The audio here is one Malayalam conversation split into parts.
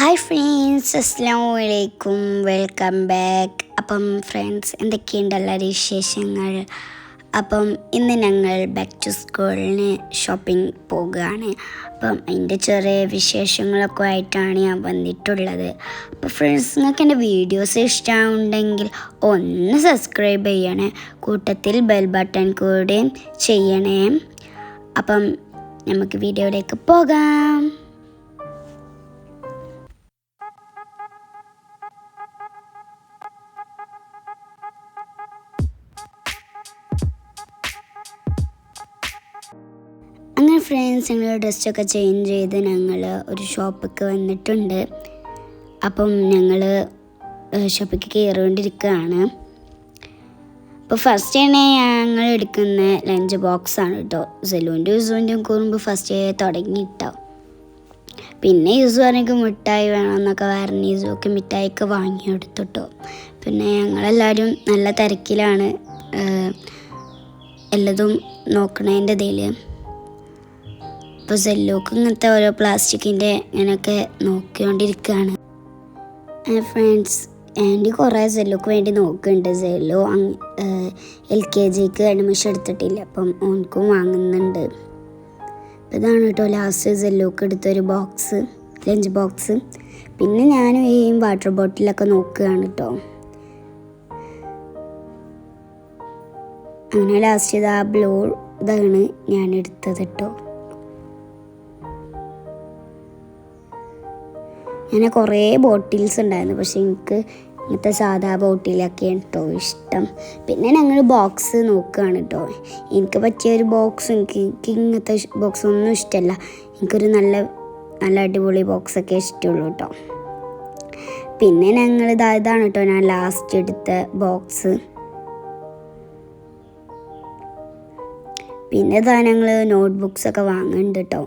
ഹായ് ഫ്രണ്ട്സ് അസ്സാം വലൈക്കും വെൽക്കം ബാക്ക് അപ്പം ഫ്രണ്ട്സ് എന്തൊക്കെയുണ്ട് എല്ലാവരും വിശേഷങ്ങൾ? അപ്പം ഇന്ന് ഞങ്ങൾ ബാക്ക് ടു സ്കൂളിന് ഷോപ്പിംഗ് പോകുകയാണ് അപ്പം അതിന്റെ ചെറിയ വിശേഷങ്ങളൊക്കെ ആയിട്ടാണ് ഞാൻ വന്നിട്ടുള്ളത്. അപ്പോൾ ഫ്രണ്ട്സ് നിങ്ങൾക്ക് എന്റെ വീഡിയോസ് ഇഷ്ടമുണ്ടെങ്കിൽ ഒന്ന് സബ്സ്ക്രൈബ് ചെയ്യണേ. കൂട്ടത്തിൽ ബെൽ ബട്ടൺ കൂടെ ചെയ്യണേ. അപ്പം നമുക്ക് വീഡിയോയിലേക്ക് പോകാം. ഫ്രണ്ട്സ് ഞങ്ങൾ ഡ്രസ്സൊക്കെ ചേഞ്ച് ചെയ്ത് ഞങ്ങൾ ഒരു ഷോപ്പിലേക്ക് വന്നിട്ടുണ്ട്. അപ്പം ഞങ്ങൾ ഷോപ്പിലേക്ക് കയറിക്കൊണ്ടിരിക്കുകയാണ് അപ്പോൾ ഫസ്റ്റ് തന്നെ ഞങ്ങൾ എടുക്കുന്ന ലഞ്ച് ബോക്സ് ആണ് കേട്ടോ സെലൂന്റെ യൂസുവിന്റെയും കൂറുമ്പോൾ ഫസ്റ്റ് തുടങ്ങി കേട്ടോ പിന്നെ യൂസ് പറഞ്ഞെങ്കിൽ മിഠായി വേണമെന്നൊക്കെ പറഞ്ഞ് യൂസൊക്കെ മിഠായിക്ക് വാങ്ങി കൊടുത്തിട്ടോ പിന്നെ ഞങ്ങളെല്ലാവരും നല്ല തിരക്കിലാണ് എല്ലതും നോക്കണതിന്റെ ഇതിൽ ഇപ്പോൾ സെല്ലോക്ക് ഇങ്ങനത്തെ ഓരോ പ്ലാസ്റ്റിക്കിന്റെ ഇങ്ങനെയൊക്കെ നോക്കിക്കൊണ്ടിരിക്കുകയാണ്. ഫ്രണ്ട്സ് ആന്റി കുറേ സെല്ലോക്ക് വേണ്ടി നോക്കുന്നുണ്ട്. സെല്ലോ എൽ കെ ജിക്ക് അഡ്മിഷൻ എടുത്തിട്ടില്ല. അപ്പം ഓൻക്കും വാങ്ങുന്നുണ്ട്. ഇതാണ് കേട്ടോ ലാസ്റ്റ് സെല്ലോക്ക് എടുത്തൊരു ബോക്സ് ലഞ്ച് ബോക്സ് പിന്നെ ഞാനും ഈ വാട്ടർ ബോട്ടിലൊക്കെ നോക്കുകയാണ് കേട്ടോ. അങ്ങനെ ലാസ്റ്റ് ഇത് ആ ബ്ലൂ ഇതാണ് ഞാൻ എടുത്തത് കേട്ടോ. അങ്ങനെ കുറേ ബോട്ടിൽസ് ഉണ്ടായിരുന്നു. പക്ഷെ എനിക്ക് ഇങ്ങനത്തെ സാധാ ബോട്ടിലൊക്കെയാണ് കേട്ടോ ഇഷ്ടം. പിന്നെ ഞങ്ങൾ ബോക്സ് നോക്കുകയാണ് കേട്ടോ. എനിക്ക് പറ്റിയ ഒരു ബോക്സ് എനിക്ക് എനിക്ക് ഇങ്ങനത്തെ ബോക്സ് ഒന്നും ഇഷ്ടമല്ല എനിക്കൊരു നല്ല നല്ല അടിപൊളി ബോക്സൊക്കെ ഇഷ്ടമുള്ളൂ കേട്ടോ. പിന്നെ ഞങ്ങൾ ഇതാ ഇതാണ് കേട്ടോ ഞാൻ ലാസ്റ്റ് എടുത്ത ബോക്സ് പിന്നെ ഇതാ ഞങ്ങൾ നോട്ട്ബുക്സ് ഒക്കെ വാങ്ങുന്നുണ്ട് കേട്ടോ.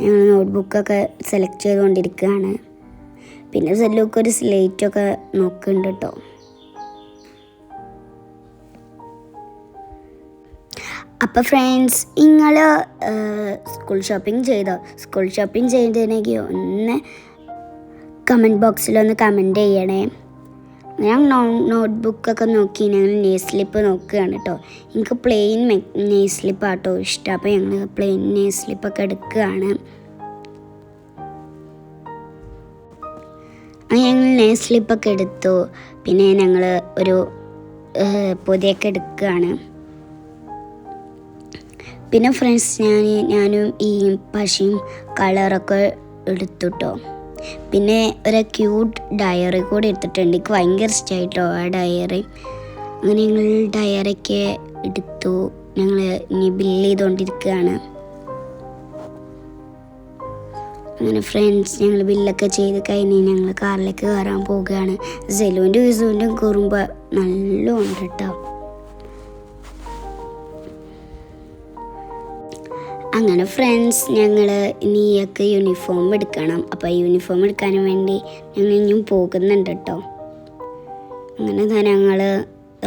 ഞങ്ങൾ നോട്ട്ബുക്കൊക്കെ സെലക്ട് ചെയ്തുകൊണ്ടിരിക്കുകയാണ്. പിന്നെ സെല്ലൊക്കെ ഒരു സ്ലേറ്റൊക്കെ നോക്കുന്നുണ്ട് കേട്ടോ അപ്പോൾ ഫ്രണ്ട്സ് നിങ്ങൾ സ്കൂൾ ഷോപ്പിംഗ് ചെയ്തോ? സ്കൂൾ ഷോപ്പിംഗ് ചെയ്തിട്ടുണ്ടെങ്കിൽ ഒന്ന് കമന്റ് ബോക്സിലൊന്ന് കമന്റ് ചെയ്യണേ. ഞാൻ നോട്ട്ബുക്കൊക്കെ നോക്കി ഞങ്ങൾ നെയ് സ്ലിപ്പ് നോക്കുകയാണ് കേട്ടോ എനിക്ക് പ്ലെയിൻ നെയ് സ്ലിപ്പ് ആട്ടോ ഇഷ്ടം. അപ്പോൾ ഞങ്ങൾ പ്ലെയിൻ നെയ് സ്ലിപ്പൊക്കെ എടുക്കുകയാണ്. ഞങ്ങൾ നെയ് സ്ലിപ്പൊക്കെ എടുത്തു. പിന്നെ ഞങ്ങൾ ഒരു പൊതിയൊക്കെ എടുക്കുകയാണ്. പിന്നെ ഫ്രണ്ട്സ് ഞാൻ ഞാനും ഈ പശയും കളറൊക്കെ എടുത്തുട്ടോ. പിന്നെ ഒരു ക്യൂട്ട് ഡയറി കൂടി എടുത്തിട്ടുണ്ട്. എനിക്ക് ഭയങ്കര ഇഷ്ടമായിട്ടോ ആ ഡയറി അങ്ങനെ ഞങ്ങൾ ഡയറിയൊക്കെ എടുത്തു. ഞങ്ങൾ ഇനി ബില്ല് ചെയ്തുകൊണ്ടിരിക്കുകയാണ് അങ്ങനെ ഫ്രണ്ട്സ് ഞങ്ങൾ ബില്ലൊക്കെ ചെയ്ത് കഴിഞ്ഞ് ഞങ്ങൾ കാറിലേക്ക് കയറാൻ പോവുകയാണ്. സെലുവിന്റെ വിസുവിന്റെ കുറുമ്പ് ഉണ്ട് കേട്ടോ അങ്ങനെ ഫ്രണ്ട്സ് ഞങ്ങൾ ഇനിയൊക്കെ യൂണിഫോം എടുക്കണം. അപ്പോൾ യൂണിഫോം എടുക്കാൻ വേണ്ടി ഞങ്ങൾ ഇനിയും പോകുന്നുണ്ട് കേട്ടോ അങ്ങനെ തന്നെ ഞങ്ങൾ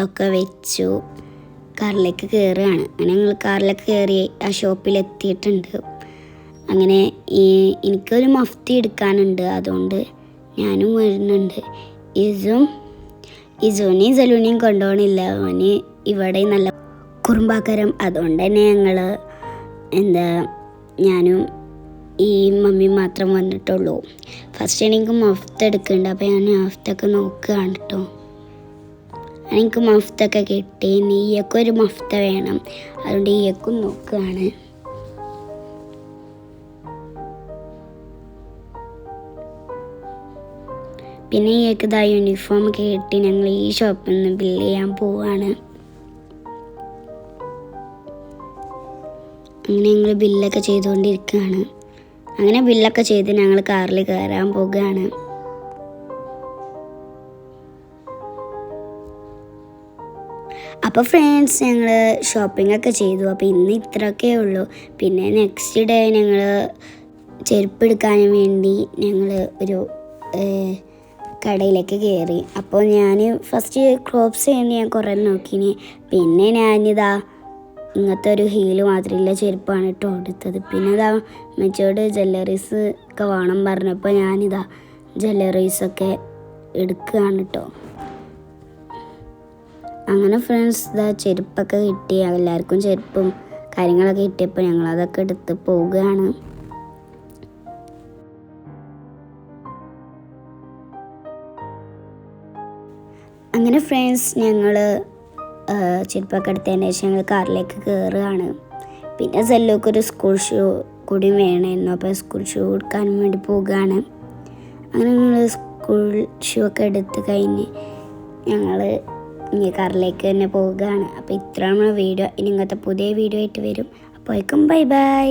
ഒക്കെ വെച്ചു. കാറിലേക്ക് കയറുകയാണ് അങ്ങനെ ഞങ്ങൾ കാറിലേക്ക് കയറി ആ ഷോപ്പിൽ എത്തിയിട്ടുണ്ട്. അങ്ങനെ ഈ എനിക്കൊരു മഫ്തി എടുക്കാനുണ്ട്. അതുകൊണ്ട് ഞാനും വരുന്നുണ്ട്. ഇസും ഇസുവിനെയും സലൂനെയും കൊണ്ടുപോകണില്ല. അവന് ഇവിടെ നല്ല കുറുമ്പാക്കരം. അതുകൊണ്ട് തന്നെ ഞങ്ങൾ എന്താ ഞാനും ഈ മമ്മി മാത്രം വന്നിട്ടുള്ളൂ. ഫസ്റ്റ് എനിക്ക് മഫ്ത എടുക്കുന്നുണ്ട് അപ്പോൾ ഞാൻ മഫ്തൊക്കെ നോക്കുകയാണ് കേട്ടോ. എനിക്ക് മഫ്തൊക്കെ കിട്ടി. നീയക്കൊരു മഫ്ത വേണം. അതുകൊണ്ട് ഈയക്കും നോക്കുകയാണ്. പിന്നെ ഈയൊക്കെ ഇതാ യൂണിഫോം കിട്ടി ഞങ്ങൾ ഈ ഷോപ്പിൽ നിന്ന് ബില്ല് ചെയ്യാൻ പോവാണ്. അങ്ങനെ ഞങ്ങൾ ബില്ലൊക്കെ ചെയ്തുകൊണ്ടിരിക്കുകയാണ് അങ്ങനെ ബില്ലൊക്കെ ചെയ്ത് ഞങ്ങൾ കാറിൽ കയറാൻ പോവുകയാണ് അപ്പോൾ ഫ്രണ്ട്സ് ഞങ്ങൾ ഷോപ്പിംഗ് ഒക്കെ ചെയ്തു. അപ്പോൾ ഇന്ന് ഇത്രയൊക്കെ ഉള്ളൂ. പിന്നെ നെക്സ്റ്റ് ഡേ ഞങ്ങൾ ചെരുപ്പ് വേണ്ടി ഞങ്ങൾ ഒരു കടയിലേക്ക് കയറി. അപ്പോൾ ഞാൻ ഫസ്റ്റ് ക്രോപ്സ് ചെയ്യുന്ന ഞാൻ കുറേ നോക്കിനി. പിന്നെ ഞാനിതാ ഇങ്ങനത്തെ ഒരു ഹീൽ മാത്രമില്ല ചെരുപ്പാണ് കേട്ടോ എടുത്തത്. പിന്നെ ഇതാ മെച്ചോട് ജ്വല്ലറീസ് ഒക്കെ വേണം പറഞ്ഞപ്പോൾ ഞാനിതാ ജ്വല്ലറീസൊക്കെ എടുക്കുകയാണ് കേട്ടോ. അങ്ങനെ ഫ്രണ്ട്സ് ഇതാ ചെരുപ്പൊക്കെ കിട്ടി. എല്ലാവർക്കും ചെരുപ്പും കാര്യങ്ങളൊക്കെ കിട്ടിയപ്പോൾ ഞങ്ങളതൊക്കെ എടുത്ത് പോവുകയാണ്. അങ്ങനെ ഫ്രണ്ട്സ് ഞങ്ങൾ ചെരുപ്പൊക്കെ ശേഷം ഞങ്ങൾ കാറിലേക്ക് കയറുകയാണ് പിന്നെ സെല്ലോക്ക് ഒരു സ്കൂൾ ഷൂ കൂടി വേണമായിരുന്നു. അപ്പോൾ സ്കൂൾ ഷൂ എടുക്കാൻ വേണ്ടി പോവുകയാണ്. അങ്ങനെ ഞങ്ങൾ സ്കൂൾ ഷൂ ഒക്കെ എടുത്ത് കഴിഞ്ഞ് ഞങ്ങൾ ഇനി കാറിലേക്ക് തന്നെ പോവുകയാണ്. അപ്പോൾ ഇത്രയാണ് വീഡിയോ ഇനി ഇങ്ങനത്തെ പുതിയ വീഡിയോ ആയിട്ട് വരും. അപ്പോഴേക്കും ബൈ ബൈ